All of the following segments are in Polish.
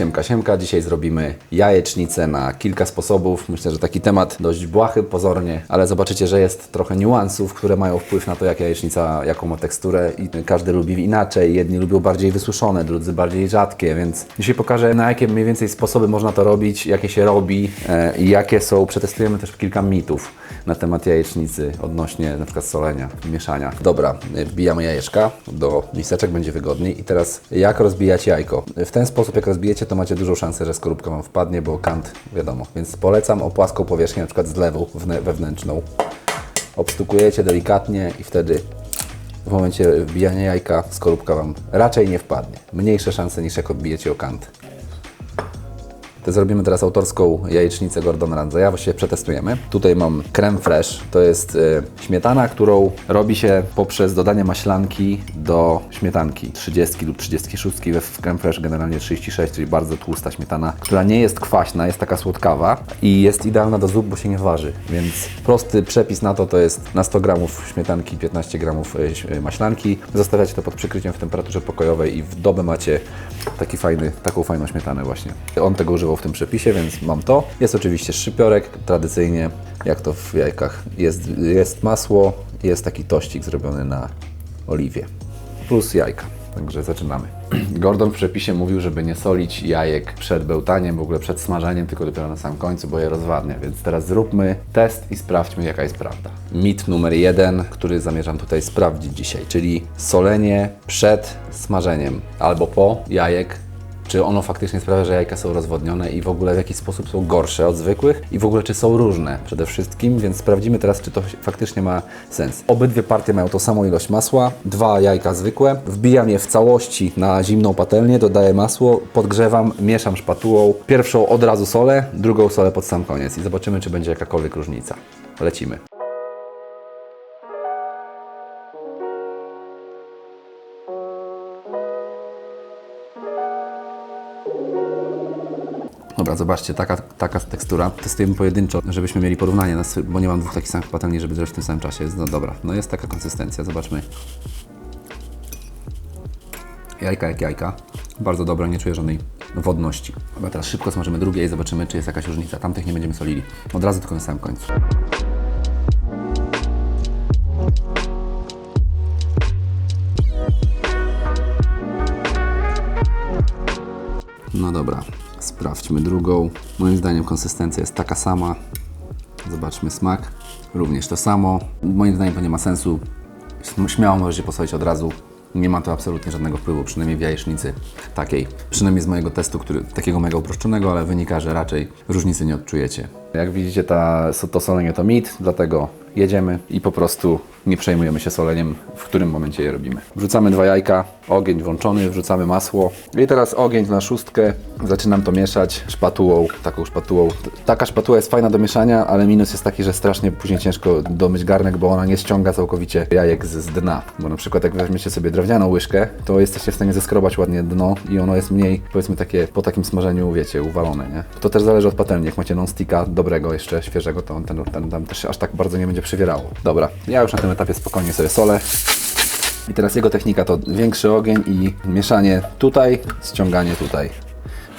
Siemka Siemka. Dzisiaj zrobimy jajecznicę na kilka sposobów. Myślę, że taki temat dość błahy pozornie, ale zobaczycie, że jest trochę niuansów, które mają wpływ na to, jak jajecznica, jaką ma teksturę i każdy lubi inaczej. Jedni lubią bardziej wysuszone, drudzy bardziej rzadkie, więc dzisiaj pokażę na jakie mniej więcej sposoby można to robić, jakie się robi e, i jakie są. Przetestujemy też kilka mitów na temat jajecznicy odnośnie na przykład solenia, mieszania. Dobra, e, wbijamy jajeczka do miseczek, będzie wygodniej. I teraz jak rozbijać jajko? W ten sposób jak rozbijecie, to macie dużą szansę, że skorupka Wam wpadnie, bo kant wiadomo. Więc polecam o płaską powierzchnię, na przykład z wne- wewnętrzną. Obstukujecie delikatnie i wtedy w momencie wbijania jajka skorupka Wam raczej nie wpadnie. Mniejsze szanse niż jak odbijecie o kant. To zrobimy teraz autorską jajecznicę Gordon Ramsaya, właściwie przetestujemy. Tutaj mam creme fresh, to jest y, śmietana, którą robi się poprzez dodanie maślanki do śmietanki 30 lub 36, we w creme fresh generalnie 36, czyli bardzo tłusta śmietana, która nie jest kwaśna, jest taka słodkawa i jest idealna do zup, bo się nie waży, więc prosty przepis na to to jest na 100 gramów śmietanki 15 gramów y, y, maślanki. Zostawiacie to pod przykryciem w temperaturze pokojowej i w dobę macie taki fajny, taką fajną śmietanę właśnie. On tego w tym przepisie, więc mam to. Jest oczywiście szczypiorek, tradycyjnie jak to w jajkach. Jest, jest masło, jest taki tościk zrobiony na oliwie. Plus jajka. Także zaczynamy. Gordon w przepisie mówił, żeby nie solić jajek przed bełtaniem, w ogóle przed smażeniem, tylko dopiero na samym końcu, bo je rozwadnia. Więc teraz zróbmy test i sprawdźmy, jaka jest prawda. Mit numer jeden, który zamierzam tutaj sprawdzić dzisiaj, czyli solenie przed smażeniem albo po jajek czy ono faktycznie sprawia, że jajka są rozwodnione i w ogóle w jaki sposób są gorsze od zwykłych i w ogóle czy są różne przede wszystkim, więc sprawdzimy teraz, czy to faktycznie ma sens. Obydwie partie mają tą samą ilość masła, dwa jajka zwykłe, wbijam je w całości na zimną patelnię, dodaję masło, podgrzewam, mieszam szpatułą, pierwszą od razu solę, drugą solę pod sam koniec i zobaczymy, czy będzie jakakolwiek różnica. Lecimy. Zobaczcie, taka, taka tekstura. Testujemy pojedynczo, żebyśmy mieli porównanie, bo nie mam dwóch takich samych patelni, żeby zrobić w tym samym czasie. No dobra, no jest taka konsystencja, zobaczmy. Jajka jak jajka. Bardzo dobra, nie czuję żadnej wodności. Dobra, teraz szybko smażymy drugie i zobaczymy, czy jest jakaś różnica. Tamtych nie będziemy solili. Od razu tylko na samym końcu. No dobra, sprawdźmy drugą. Moim zdaniem konsystencja jest taka sama. Zobaczmy smak. Również to samo. Moim zdaniem to nie ma sensu. Śm- Śmiało możecie posolić od razu. Nie ma to absolutnie żadnego wpływu, przynajmniej w jajecznicy takiej. Przynajmniej z mojego testu, który takiego mega uproszczonego, ale wynika, że raczej różnicy nie odczujecie. Jak widzicie, ta, to solenie to mit, dlatego jedziemy i po prostu nie przejmujemy się soleniem, w którym momencie je robimy. Wrzucamy dwa jajka, ogień włączony, wrzucamy masło i teraz ogień na szóstkę, zaczynam to mieszać szpatułą, taką szpatułą. Taka szpatuła jest fajna do mieszania, ale minus jest taki, że strasznie później ciężko domyć garnek, bo ona nie ściąga całkowicie jajek z, z dna. Bo na przykład jak weźmiecie sobie drewnianą łyżkę, to jesteście w stanie zeskrobać ładnie dno i ono jest mniej, powiedzmy takie, po takim smażeniu, wiecie, uwalone, nie? To też zależy od patelni. Jak macie non-sticka dobrego, jeszcze świeżego, to on ten, ten tam też aż tak bardzo nie będzie przywierało. Dobra, ja już na tym etapie spokojnie sobie solę. I teraz jego technika to większy ogień i mieszanie tutaj, ściąganie tutaj.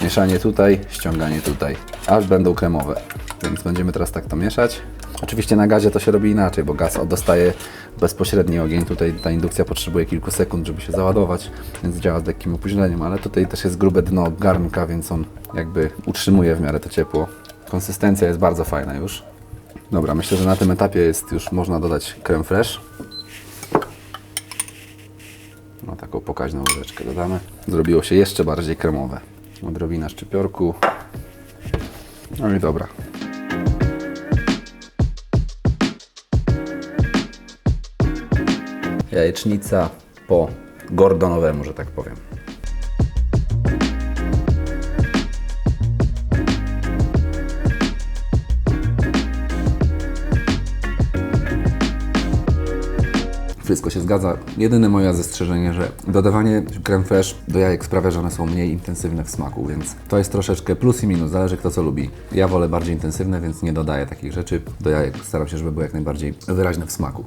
Mieszanie tutaj, ściąganie tutaj, aż będą kremowe. Więc będziemy teraz tak to mieszać. Oczywiście na gazie to się robi inaczej, bo gaz dostaje bezpośredni ogień. Tutaj ta indukcja potrzebuje kilku sekund, żeby się załadować, więc działa z lekkim opóźnieniem, ale tutaj też jest grube dno garnka, więc on jakby utrzymuje w miarę to ciepło. Konsystencja jest bardzo fajna już. Dobra, myślę, że na tym etapie jest już można dodać creme fresh. No taką pokaźną łyżeczkę dodamy. Zrobiło się jeszcze bardziej kremowe. Odrobina szczypiorku. No i dobra. Jajecznica po gordonowemu, że tak powiem. Wszystko się zgadza. Jedyne moje zastrzeżenie, że dodawanie creme fraiche do jajek sprawia, że one są mniej intensywne w smaku, więc to jest troszeczkę plus i minus, zależy kto co lubi. Ja wolę bardziej intensywne, więc nie dodaję takich rzeczy do jajek. Staram się, żeby były jak najbardziej wyraźne w smaku.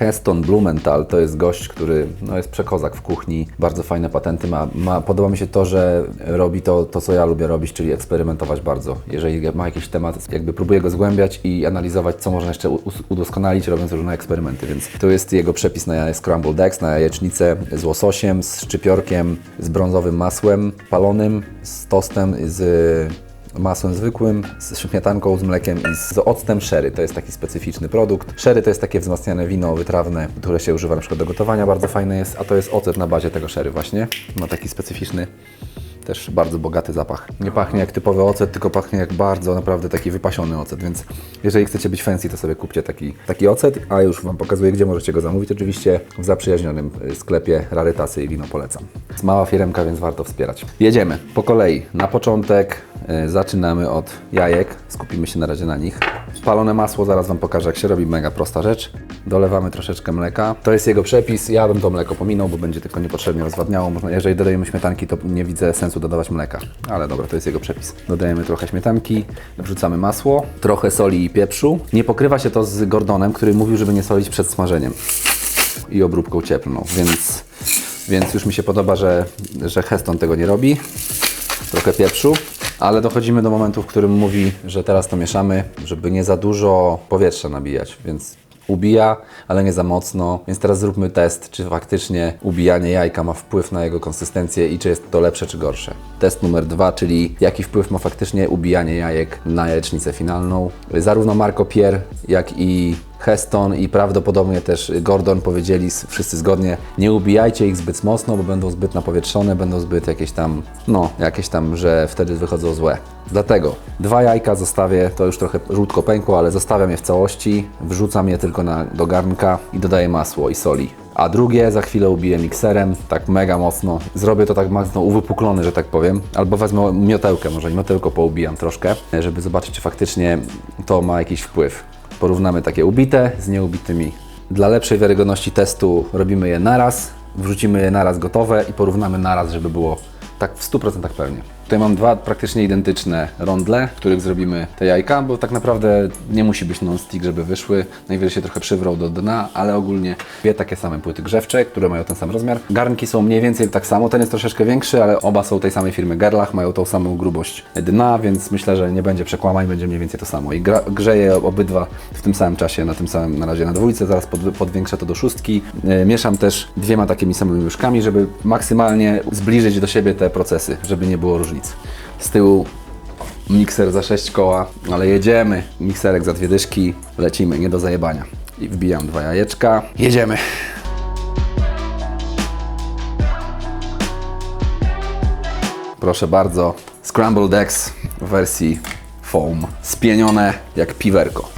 Heston Blumenthal to jest gość, który no, jest przekozak w kuchni, bardzo fajne patenty ma. ma. Podoba mi się to, że robi to, to, co ja lubię robić, czyli eksperymentować bardzo. Jeżeli ma jakiś temat, jakby próbuje go zgłębiać i analizować, co można jeszcze udoskonalić, robiąc różne eksperymenty. Więc to jest jego przepis na scrambled eggs, na jajecznicę z łososiem, z szczypiorkiem, z brązowym masłem palonym, z tostem, z masłem zwykłym, z śmietanką, z mlekiem i z octem sherry. To jest taki specyficzny produkt. Sherry to jest takie wzmacniane wino wytrawne, które się używa na przykład do gotowania, bardzo fajne jest, a to jest ocet na bazie tego sherry właśnie. Ma taki specyficzny też bardzo bogaty zapach. Nie pachnie jak typowy ocet, tylko pachnie jak bardzo naprawdę taki wypasiony ocet, więc jeżeli chcecie być fancy, to sobie kupcie taki, taki ocet, a już Wam pokazuję, gdzie możecie go zamówić. Oczywiście w zaprzyjaźnionym y, sklepie Rarytasy i Wino polecam. Jest mała firemka, więc warto wspierać. Jedziemy po kolei. Na początek y, zaczynamy od jajek. Skupimy się na razie na nich. Palone masło, zaraz Wam pokażę jak się robi, mega prosta rzecz. Dolewamy troszeczkę mleka. To jest jego przepis, ja bym to mleko pominął, bo będzie tylko niepotrzebnie rozwadniało. Można, jeżeli dodajemy śmietanki, to nie widzę sensu dodawać mleka. Ale dobra, to jest jego przepis. Dodajemy trochę śmietanki, wrzucamy masło, trochę soli i pieprzu. Nie pokrywa się to z Gordonem, który mówił, żeby nie solić przed smażeniem i obróbką cieplną, więc, więc już mi się podoba, że, że Heston tego nie robi. Trochę pieprzu, ale dochodzimy do momentu, w którym mówi, że teraz to mieszamy, żeby nie za dużo powietrza nabijać, więc ubija, ale nie za mocno. Więc teraz zróbmy test, czy faktycznie ubijanie jajka ma wpływ na jego konsystencję i czy jest to lepsze czy gorsze. Test numer dwa, czyli jaki wpływ ma faktycznie ubijanie jajek na jajecznicę finalną. Zarówno Marco Pierre, jak i Heston i prawdopodobnie też Gordon powiedzieli wszyscy zgodnie, nie ubijajcie ich zbyt mocno, bo będą zbyt napowietrzone, będą zbyt jakieś tam, no, jakieś tam, że wtedy wychodzą złe. Dlatego dwa jajka zostawię, to już trochę żółtko pękło, ale zostawiam je w całości, wrzucam je tylko na, do garnka i dodaję masło i soli. A drugie za chwilę ubiję mikserem, tak mega mocno. Zrobię to tak mocno uwypuklony, że tak powiem. Albo wezmę miotełkę, może miotełko poubijam troszkę, żeby zobaczyć, czy faktycznie to ma jakiś wpływ. Porównamy takie ubite z nieubitymi. Dla lepszej wiarygodności testu robimy je naraz, wrzucimy je naraz gotowe i porównamy naraz, żeby było tak w 100% pewnie. Tutaj mam dwa praktycznie identyczne rondle, w których zrobimy te jajka, bo tak naprawdę nie musi być non-stick, żeby wyszły. Najwyżej się trochę przywrą do dna, ale ogólnie dwie takie same płyty grzewcze, które mają ten sam rozmiar. Garnki są mniej więcej tak samo, ten jest troszeczkę większy, ale oba są tej samej firmy Gerlach, mają tą samą grubość dna, więc myślę, że nie będzie przekłamań, będzie mniej więcej to samo. I grzeję obydwa w tym samym czasie, na tym samym, na razie na dwójce, zaraz pod, podwiększę to do szóstki. E, Mieszam też dwiema takimi samymi łyżkami, żeby maksymalnie zbliżyć do siebie te procesy, żeby nie było różnic. Z tyłu mikser za 6 koła, ale jedziemy. Mikserek za dwie dyszki, lecimy, nie do zajebania. I wbijam dwa jajeczka. Jedziemy. Proszę bardzo, scrambled eggs w wersji foam. Spienione jak piwerko.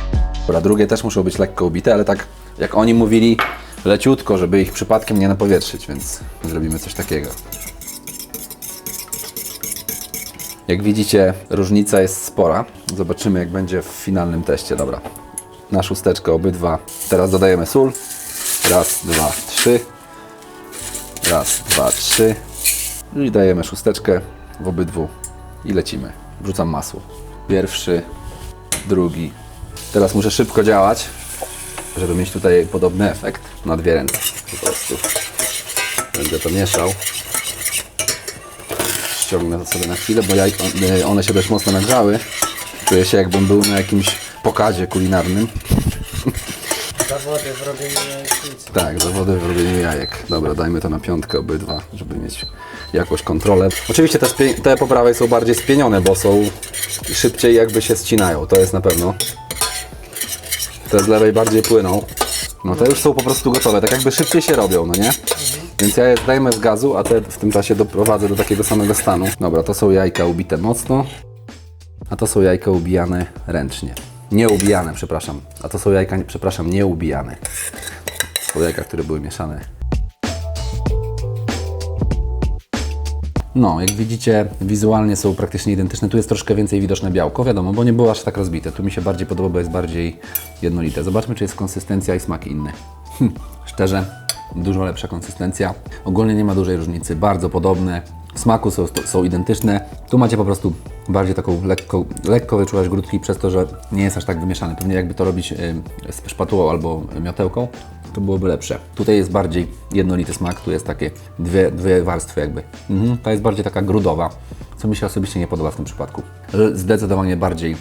Dobra, drugie też muszą być lekko ubite, ale tak jak oni mówili, leciutko, żeby ich przypadkiem nie napowietrzyć, więc zrobimy coś takiego. Jak widzicie, różnica jest spora. Zobaczymy, jak będzie w finalnym teście. Dobra, na szósteczkę obydwa. Teraz dodajemy sól. Raz, dwa, trzy. Raz, dwa, trzy. I dajemy szósteczkę w obydwu i lecimy. Wrzucam masło. Pierwszy, drugi. Teraz muszę szybko działać, żeby mieć tutaj podobny efekt na dwie ręce. Po prostu będę to mieszał ściągnę to sobie na chwilę, bo jajko, y, one się dość mocno nagrzały. Czuję się jakbym był na jakimś pokazie kulinarnym. Zawody w robieniu jajecznicy. Tak, zawody w robieniu jajek. Dobra, dajmy to na piątkę obydwa, żeby mieć jakąś kontrolę. Oczywiście te, te po prawej są bardziej spienione, bo są szybciej jakby się ścinają, to jest na pewno. Te z lewej bardziej płyną. No te już są po prostu gotowe, tak jakby szybciej się robią, no nie? Więc ja je zdejmę z gazu, a te w tym czasie doprowadzę do takiego samego stanu. Dobra, to są jajka ubite mocno, a to są jajka ubijane ręcznie. Nie ubijane, przepraszam. A to są jajka, przepraszam, nie ubijane. Są jajka, które były mieszane. No, jak widzicie, wizualnie są praktycznie identyczne. Tu jest troszkę więcej widoczne białko, wiadomo, bo nie było aż tak rozbite. Tu mi się bardziej podoba, bo jest bardziej jednolite. Zobaczmy, czy jest konsystencja i smak inny. Hm, szczerze, dużo lepsza konsystencja. Ogólnie nie ma dużej różnicy, bardzo podobne. smaku są, są identyczne. Tu macie po prostu bardziej taką lekko, lekko wyczuwać grudki przez to, że nie jest aż tak wymieszany. Pewnie jakby to robić z szpatułą albo miotełką, to byłoby lepsze. Tutaj jest bardziej jednolity smak, tu jest takie dwie, dwie warstwy jakby. Mhm. Ta jest bardziej taka grudowa, co mi się osobiście nie podoba w tym przypadku. Zdecydowanie bardziej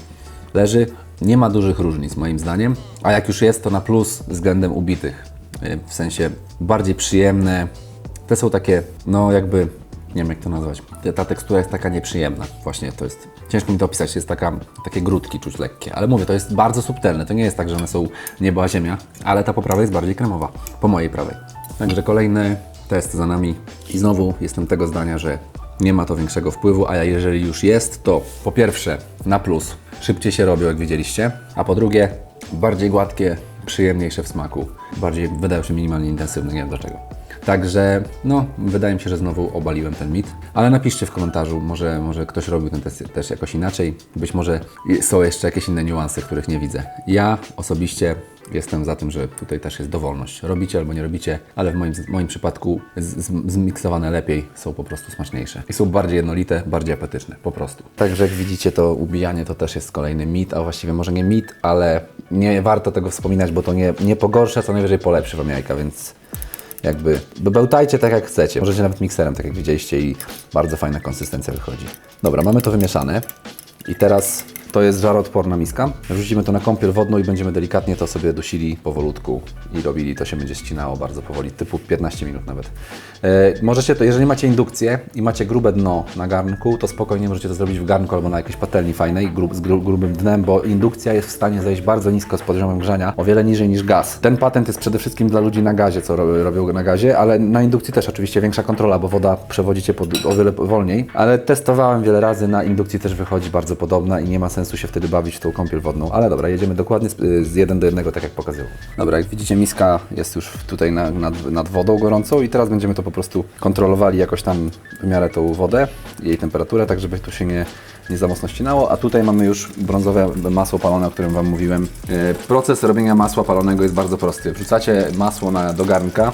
leży. Nie ma dużych różnic moim zdaniem, a jak już jest, to na plus względem ubitych. W sensie bardziej przyjemne. Te są takie, no jakby, nie wiem jak to nazwać. Ta- tekstura jest taka nieprzyjemna. Właśnie to jest, ciężko mi to opisać, jest taka, takie grudki czuć lekkie. Ale mówię, to jest bardzo subtelne. To nie jest tak, że one są niebo a ziemia, ale ta poprawa jest bardziej kremowa, po mojej prawej. Także kolejny test za nami. I znowu jestem tego zdania, że nie ma to większego wpływu, a jeżeli już jest, to po pierwsze na plus szybciej się robią, jak widzieliście, a po drugie bardziej gładkie, przyjemniejsze w smaku, bardziej wydają się minimalnie intensywne, nie wiem dlaczego. Także, no, wydaje mi się, że znowu obaliłem ten mit, ale napiszcie w komentarzu, może, może ktoś robił ten test też jakoś inaczej, być może są jeszcze jakieś inne niuanse, których nie widzę. Ja osobiście jestem za tym, że tutaj też jest dowolność. Robicie albo nie robicie, ale w moim, moim przypadku z, zmiksowane lepiej są po prostu smaczniejsze. I są bardziej jednolite, bardziej apetyczne, po prostu. Także jak widzicie, to ubijanie to też jest kolejny mit, a właściwie może nie mit, ale nie warto tego wspominać, bo to nie, nie pogorsza, co najwyżej polepszy Wam jajka, więc jakby bełtajcie tak jak chcecie. Możecie nawet mikserem, tak jak widzieliście i bardzo fajna konsystencja wychodzi. Dobra, mamy to wymieszane i teraz to jest żaroodporna miska. Wrzucimy to na kąpiel wodną i będziemy delikatnie to sobie dusili powolutku i robili, to się będzie ścinało bardzo powoli, typu 15 minut nawet. E, możecie to, jeżeli macie indukcję i macie grube dno na garnku, to spokojnie możecie to zrobić w garnku albo na jakiejś patelni fajnej grub, z gru, grubym dnem, bo indukcja jest w stanie zejść bardzo nisko z poziomem grzania, o wiele niżej niż gaz. Ten patent jest przede wszystkim dla ludzi na gazie, co ro, robią na gazie, ale na indukcji też oczywiście większa kontrola, bo woda przewodzicie pod, o wiele wolniej, ale testowałem wiele razy, na indukcji też wychodzi bardzo podobna i nie ma sensu się wtedy bawić w tą kąpiel wodną, ale dobra, jedziemy dokładnie z, z jeden do jednego, tak jak pokazywał. Dobra, jak widzicie miska jest już tutaj na, nad, nad wodą gorącą i teraz będziemy to po prostu kontrolowali jakoś tam w miarę tą wodę, jej temperaturę, tak żeby tu się nie, nie za mocno ścinało, a tutaj mamy już brązowe masło palone, o którym Wam mówiłem. E, Proces robienia masła palonego jest bardzo prosty. Wrzucacie masło na, do garnka,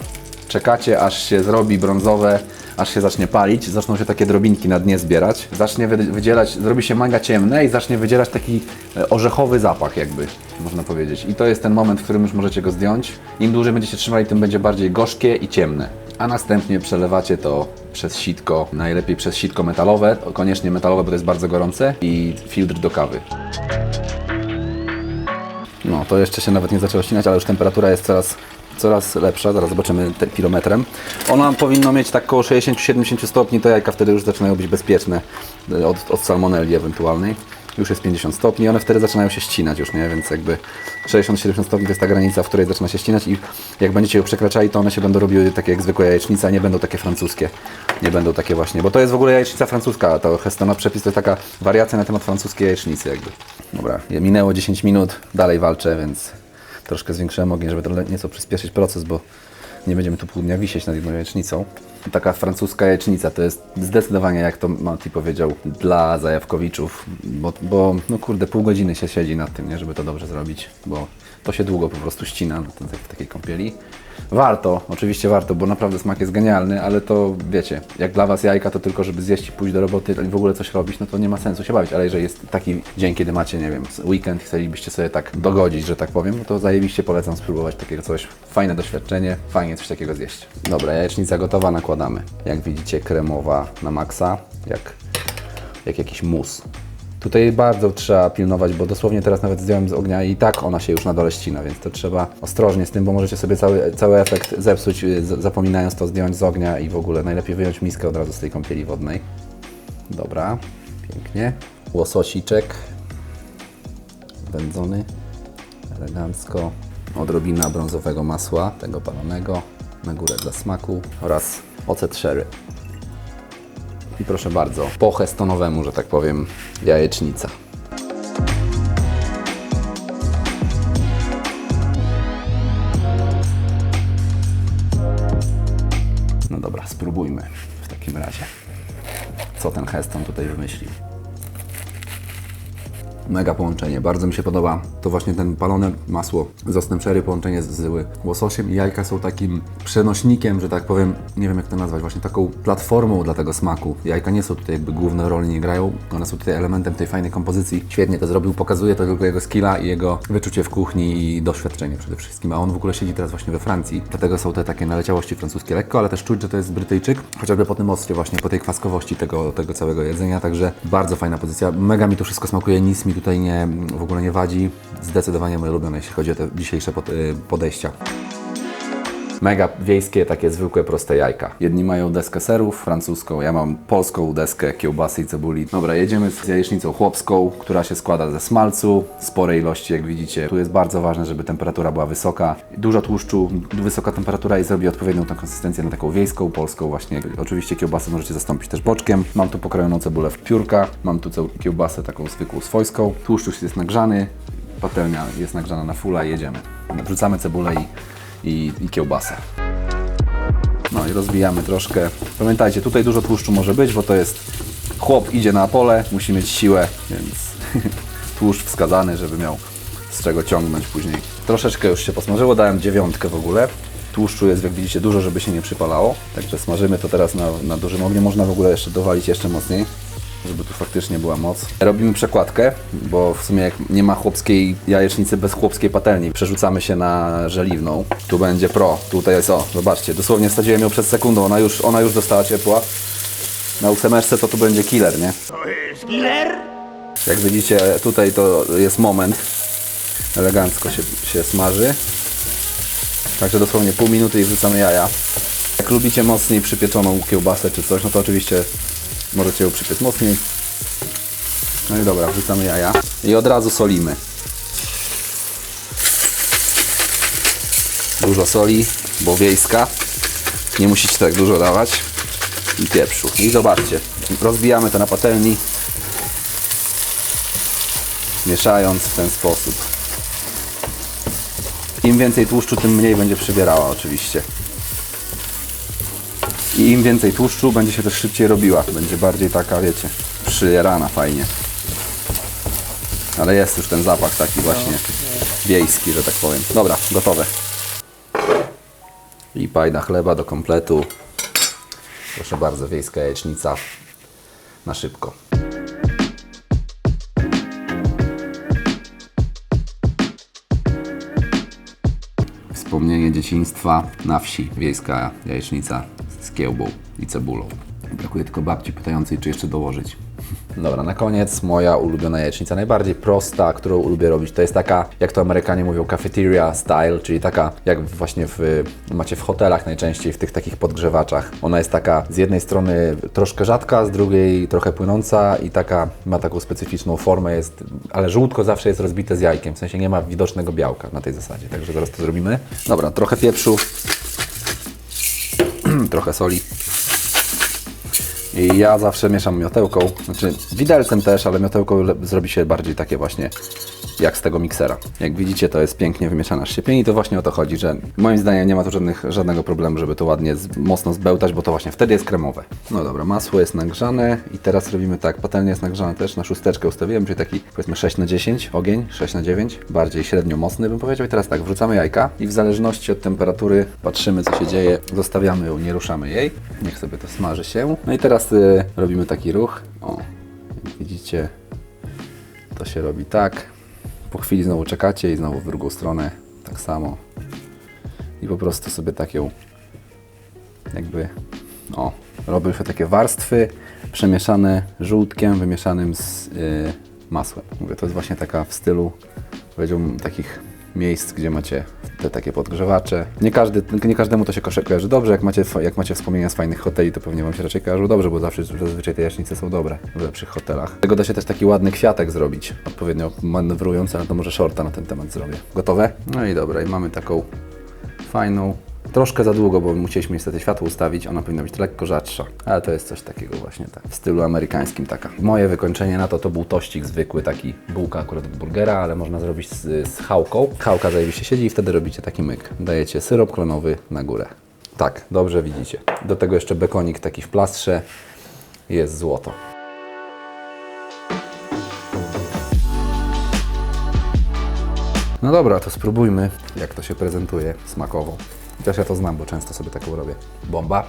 czekacie aż się zrobi brązowe, aż się zacznie palić, zaczną się takie drobinki na dnie zbierać, zacznie wy- wydzielać, zrobi się mega ciemne i zacznie wydzielać taki e, orzechowy zapach jakby, można powiedzieć. I to jest ten moment, w którym już możecie go zdjąć. Im dłużej będziecie trzymali, tym będzie bardziej gorzkie i ciemne. A następnie przelewacie to przez sitko, najlepiej przez sitko metalowe, koniecznie metalowe, bo to jest bardzo gorące i filtr do kawy. No, to jeszcze się nawet nie zaczęło ścinać, ale już temperatura jest coraz, coraz lepsza. Zaraz zobaczymy te kilometrem. Ona powinno mieć tak około 60-70 stopni, to jajka wtedy już zaczynają być bezpieczne e, od, od salmonelli ewentualnej. Już jest 50 stopni i one wtedy zaczynają się ścinać już, nie? Więc jakby 60-70 stopni to jest ta granica, w której zaczyna się ścinać i jak będziecie ją przekraczali, to one się będą robiły takie jak zwykłe jajecznice, a nie będą takie francuskie. Nie będą takie właśnie, bo to jest w ogóle jajecznica francuska, to Hestona przepis to jest taka wariacja na temat francuskiej jajecznicy jakby. Dobra, minęło 10 minut, dalej walczę, więc troszkę zwiększyłem ogień, żeby nieco przyspieszyć proces, bo nie będziemy tu pół dnia wisieć nad jedną jajecznicą. Taka francuska jajecznica to jest zdecydowanie, jak to Mati powiedział, dla zajawkowiczów, bo, bo no kurde, pół godziny się siedzi nad tym, nie, żeby to dobrze zrobić, bo to się długo po prostu ścina w takiej kąpieli. Warto, oczywiście warto, bo naprawdę smak jest genialny, ale to wiecie, jak dla Was jajka to tylko, żeby zjeść i pójść do roboty i w ogóle coś robić, no to nie ma sensu się bawić, ale jeżeli jest taki dzień, kiedy macie, nie wiem, weekend, chcielibyście sobie tak dogodzić, że tak powiem, no to zajebiście polecam spróbować takiego coś, fajne doświadczenie, fajnie coś takiego zjeść. Dobra, jajecznica gotowa, Jak widzicie, kremowa na maksa, jak, jak jakiś mus. Tutaj bardzo trzeba pilnować, bo dosłownie teraz nawet zdjąłem z ognia i tak ona się już na dole ścina, więc to trzeba ostrożnie z tym, bo możecie sobie cały, cały efekt zepsuć, y, zapominając to zdjąć z ognia i w ogóle najlepiej wyjąć miskę od razu z tej kąpieli wodnej. Dobra, pięknie. Łososiczek wędzony, elegancko. Odrobina brązowego masła, tego palonego, na górę dla smaku oraz ocet sherry. I proszę bardzo, po hestonowemu, że tak powiem, jajecznica. No dobra, spróbujmy w takim razie. Co ten Heston tutaj wymyślił? Mega połączenie, bardzo mi się podoba. To właśnie ten palone masło z sherry, połączenie z, łososiem i jajka są takim przenośnikiem, że tak powiem, nie wiem jak to nazwać, właśnie taką platformą dla tego smaku. Jajka nie są tutaj jakby główne roli, nie grają, one są tutaj elementem tej fajnej kompozycji. Świetnie to zrobił, pokazuje to tylko jego skilla i jego wyczucie w kuchni i doświadczenie przede wszystkim. A on w ogóle siedzi teraz właśnie we Francji, dlatego są te takie naleciałości francuskie lekko, ale też czuć, że to jest Brytyjczyk, chociażby po tym occie właśnie, po tej kwaskowości tego, tego całego jedzenia, także bardzo fajna pozycja. Mega mi to wszystko smakuje, nic mi tutaj nie, w ogóle nie wadzi. Zdecydowanie moje ulubione, jeśli chodzi o te dzisiejsze y, podejścia. Mega wiejskie, takie zwykłe, proste jajka. Jedni mają deskę serów francuską, ja mam polską deskę kiełbasy i cebuli. Dobra, jedziemy z jajecznicą chłopską, która się składa ze smalcu, sporej ilości, jak widzicie. Tu jest bardzo ważne, żeby temperatura była wysoka. Dużo tłuszczu, wysoka temperatura i zrobi odpowiednią tą konsystencję na taką wiejską, polską właśnie. Oczywiście kiełbasę możecie zastąpić też boczkiem. Mam tu pokrojoną cebulę w piórka, mam tu kiełbasę taką zwykłą swojską. Tłuszcz już jest nagrzany, patelnia jest nagrzana na fulla i jedziemy. Wrzucamy cebulę i i, i kiełbasę. No i rozbijamy troszkę. Pamiętajcie, tutaj dużo tłuszczu może być, bo to jest chłop idzie na pole, musi mieć siłę, więc tłuszcz wskazany, żeby miał z czego ciągnąć później. Troszeczkę już się posmażyło, dałem dziewiątkę w ogóle. Tłuszczu jest, jak widzicie, dużo, żeby się nie przypalało. Także smażymy to teraz na, na dużym ogniu. Można w ogóle jeszcze dowalić jeszcze mocniej faktycznie była moc. Robimy przekładkę, bo w sumie jak nie ma chłopskiej jajecznicy bez chłopskiej patelni, przerzucamy się na żeliwną. Tu będzie pro, tutaj jest o, zobaczcie, dosłownie stadziłem ją przed sekundą, ona już, ona już dostała ciepła. Na ósemerce to tu będzie killer, nie? To jest killer? Jak widzicie, tutaj to jest moment. Elegancko się, się smaży. Także dosłownie pół minuty i wrzucamy jaja. Jak lubicie mocniej przypieczoną kiełbasę czy coś, no to oczywiście możecie ją przypiec mocniej. No i dobra, wrzucamy jaja. I od razu solimy. Dużo soli, bo wiejska. Nie musicie tak dużo dawać. I pieprzu. I zobaczcie, rozbijamy to na patelni mieszając w ten sposób. Im więcej tłuszczu, tym mniej będzie przybierała oczywiście. I im więcej tłuszczu, będzie się też szybciej robiła. Będzie bardziej taka, wiecie, przyjarana fajnie. Ale jest już ten zapach taki właśnie wiejski, że tak powiem. Dobra, gotowe. I pajda chleba do kompletu. Proszę bardzo, wiejska jajecznica na szybko. Wspomnienie dzieciństwa na wsi. Wiejska jajecznica z kiełbą i cebulą. Brakuje tylko babci pytającej, czy jeszcze dołożyć. Dobra, na koniec moja ulubiona jajecznica, najbardziej prosta, którą lubię robić, to jest taka, jak to Amerykanie mówią, cafeteria style, czyli taka, jak właśnie w, macie w hotelach najczęściej, w tych takich podgrzewaczach. Ona jest taka z jednej strony troszkę rzadka, z drugiej trochę płynąca i taka, ma taką specyficzną formę, jest, ale żółtko zawsze jest rozbite z jajkiem, w sensie nie ma widocznego białka na tej zasadzie, także zaraz to zrobimy. Dobra, trochę pieprzu, trochę soli. I ja zawsze mieszam miotełką, znaczy widelcem też, ale miotełką zrobi się bardziej takie właśnie jak z tego miksera. Jak widzicie, to jest pięknie wymieszana szczypień i to właśnie o to chodzi, że moim zdaniem nie ma tu żadnych, żadnego problemu, żeby to ładnie, z, mocno zbełtać, bo to właśnie wtedy jest kremowe. No dobra, masło jest nagrzane i teraz robimy tak, patelnia jest nagrzana też, na szósteczkę ustawiłem, czyli taki powiedzmy 6 na 10 ogień, 6 na 9 bardziej średnio mocny bym powiedział. I teraz tak, wrzucamy jajka i w zależności od temperatury patrzymy co się dzieje, zostawiamy ją, nie ruszamy jej, niech sobie to smaży się. No i teraz y, robimy taki ruch, o, jak widzicie, to się robi tak. Po chwili znowu czekacie i znowu w drugą stronę tak samo. I po prostu sobie tak ją jakby o, robią się takie warstwy przemieszane żółtkiem wymieszanym z y, masłem. Mówię, to jest właśnie taka w stylu powiedziałbym takich miejsc, gdzie macie takie podgrzewacze. Nie, każdy, nie każdemu to się kosze- kojarzy dobrze. Jak macie, jak macie wspomnienia z fajnych hoteli, to pewnie Wam się raczej kojarzą dobrze, bo zawsze zazwyczaj te jaśnice są dobre w lepszych hotelach. Tego da się też taki ładny kwiatek zrobić, odpowiednio manewrując, ale to może shorta na ten temat zrobię. Gotowe? No i dobra, i mamy taką fajną. Troszkę za długo, bo musieliśmy niestety światło ustawić. Ona powinna być lekko rzadsza. Ale to jest coś takiego właśnie tak, w stylu amerykańskim taka. Moje wykończenie na to to był tościk zwykły, taki bułka akurat od burgera, ale można zrobić z, z chałką. Chałka zajebiście siedzi i wtedy robicie taki myk. Dajecie syrop klonowy na górę. Tak, dobrze widzicie. Do tego jeszcze bekonik taki w plastrze. Jest złoto. No dobra, to spróbujmy, jak to się prezentuje smakowo. Też ja to znam, bo często sobie taką robię. Bomba.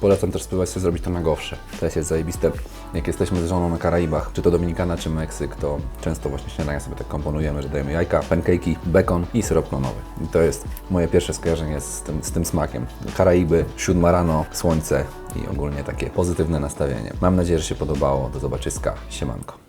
Polecam też spróbować sobie zrobić to na gofrze. To jest zajebiste. Jak jesteśmy z żoną na Karaibach, czy to Dominikana, czy Meksyk, to często właśnie śniadania sobie tak komponujemy, że dajemy jajka, pancake'i, bekon i syrop klonowy. I to jest moje pierwsze skojarzenie z tym, z tym smakiem. Karaiby, siódma rano, słońce i ogólnie takie pozytywne nastawienie. Mam nadzieję, że się podobało. Do zobaczyska. Siemanko.